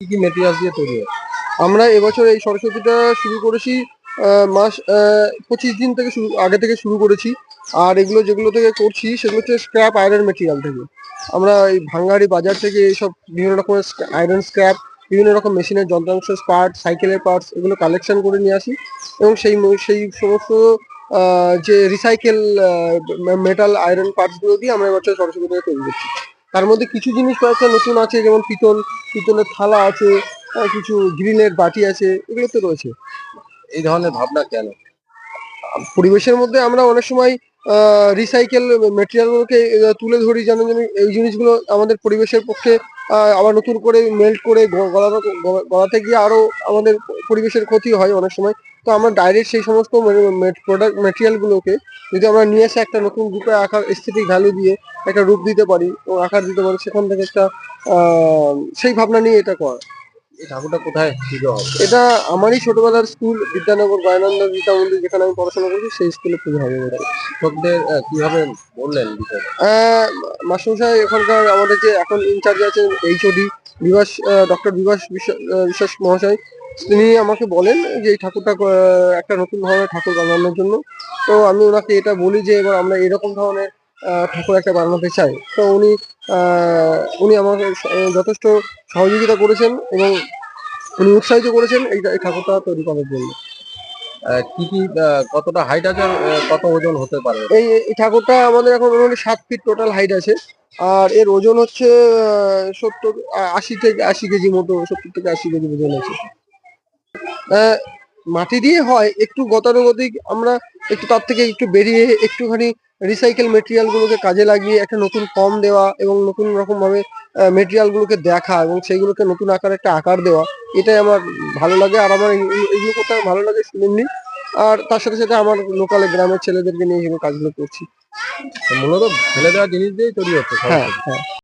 কি কি মেটেরিয়ালস দিয়ে তৈরি হয়? আমরা এবছর এই সরস্বতীটা শুরু করেছি মাস পঁচিশ দিন থেকে শুরু, আগে থেকে শুরু করেছি। আর এগুলো যেগুলো থেকে করছি সেগুলো হচ্ছে স্ক্র্যাপ আয়রন মেটেরিয়াল থেকে। আমরা এই ভাঙ্গারি বাজার থেকে এইসব বিভিন্ন রকমের আয়রন স্ক্র্যাপ বিভিন্ন রকম মেশিনের যন্ত্রাংশ পার্ট সাইকেলের পার্টস এগুলো কালেকশন করে নিয়ে আসি। এবং সেই সেই সমস্ত যে রিসাইকেল মেটাল আয়রন পার্টসগুলো দিয়ে আমরা এবছর সরস্বতীটাকে তৈরি করছি। তার মধ্যে কিছু জিনিস কয়েকটা নতুন আছে, যেমন পিতল, পিতলের থালা আছে কিছু গ্রিলের বাটি আছে, এগুলো তো রয়েছে। এই ধরনের ভাবনা কেন? পরিবেশের মধ্যে আমরা অনেক সময় রিসাইকেল মেটেরিয়ালগুলোকে তুলে ধরি, যেন এই জিনিসগুলো আমাদের পরিবেশের পক্ষে আবার নতুন করে মেল্ট করে গলাতে গিয়ে আরও আমাদের পরিবেশের ক্ষতি হয় অনেক সময়। তো আমরা ডাইরেক্ট সেই সমস্ত প্রোডাক্ট মেটেরিয়ালগুলোকে যদি আমরা নিয়ে এসে একটা নতুন রূপে আঁকার এস্থেটিক ভ্যালু দিয়ে একটা রূপ দিতে পারি এবং আকার দিতে পারি সেখান থেকে একটা সেই ভাবনা নিয়ে এটা করা। এই ঠাকুরটা কোথায়? হবে? এটা আমারই ছোটবেলার স্কুল বিদ্যানগর গয়ানন্দ গীতা মন্দির যেখানে আমি পড়াশোনা করেছি সেই স্কুলে পুজো হবে শিক্ষকদের আহ, কীভাবে বললেন মাস্টারমশাই এখানকার আমাদের যে এখন ইনচার্জ আছেন এইচওডি বিভাস ডক্টর বিভাস বিশ্ব- বিশ্বাস মহাশয় তিনি আমাকে বলেন যে এই ঠাকুরটা একটা নতুন ধরনের ঠাকুর বানানোর জন্য। তো আমি ওনাকে এটা বলি যে এবার আমরা এরকম ধরনের ঠাকুর একটা বানাতে চাই। তো উনি উনি আমাকে যথেষ্ট সহযোগিতা করেছেন এবং উনি উৎসাহিত করেছেন এই ঠাকুরটা তৈরি করার জন্য। কি কি কতটা হাইট আছে কত ওজন হতে পারে? এই ঠাকুরটা আমাদের এখন মোটামুটি সাত ফিট টোটাল হাইট আছে। আর এর ওজন হচ্ছে সত্তর আশি থেকে আশি কেজি মতো সত্তর থেকে আশি কেজি ওজন আছে। মাটি দিয়ে হয় একটু গতানুগতিক আমরা একটু তার থেকে একটু বেরিয়ে একটুখানি রিসাইকেল মেটেরিয়াল গুলোকে কাজে লাগিয়ে একটা নতুন ফর্ম দেওয়া এবং নতুন রকম ভাবে মেটেরিয়াল গুলোকে দেখা এবং সেইগুলোকে নতুন আকারে একটা আকার দেওয়া এটাই আমার ভালো লাগে আর আমার এই- এই- এইগুলো করতে আমার ভালো লাগে শুনেননি আর তার সাথে সাথে আমার লোকালে গ্রামের ছেলেদেরকে নিয়ে এগুলো কাজগুলো করছি। মূলত ফেলে দেওয়া জিনিস দিয়েই তৈরি হচ্ছে হ্যাঁ হ্যাঁ।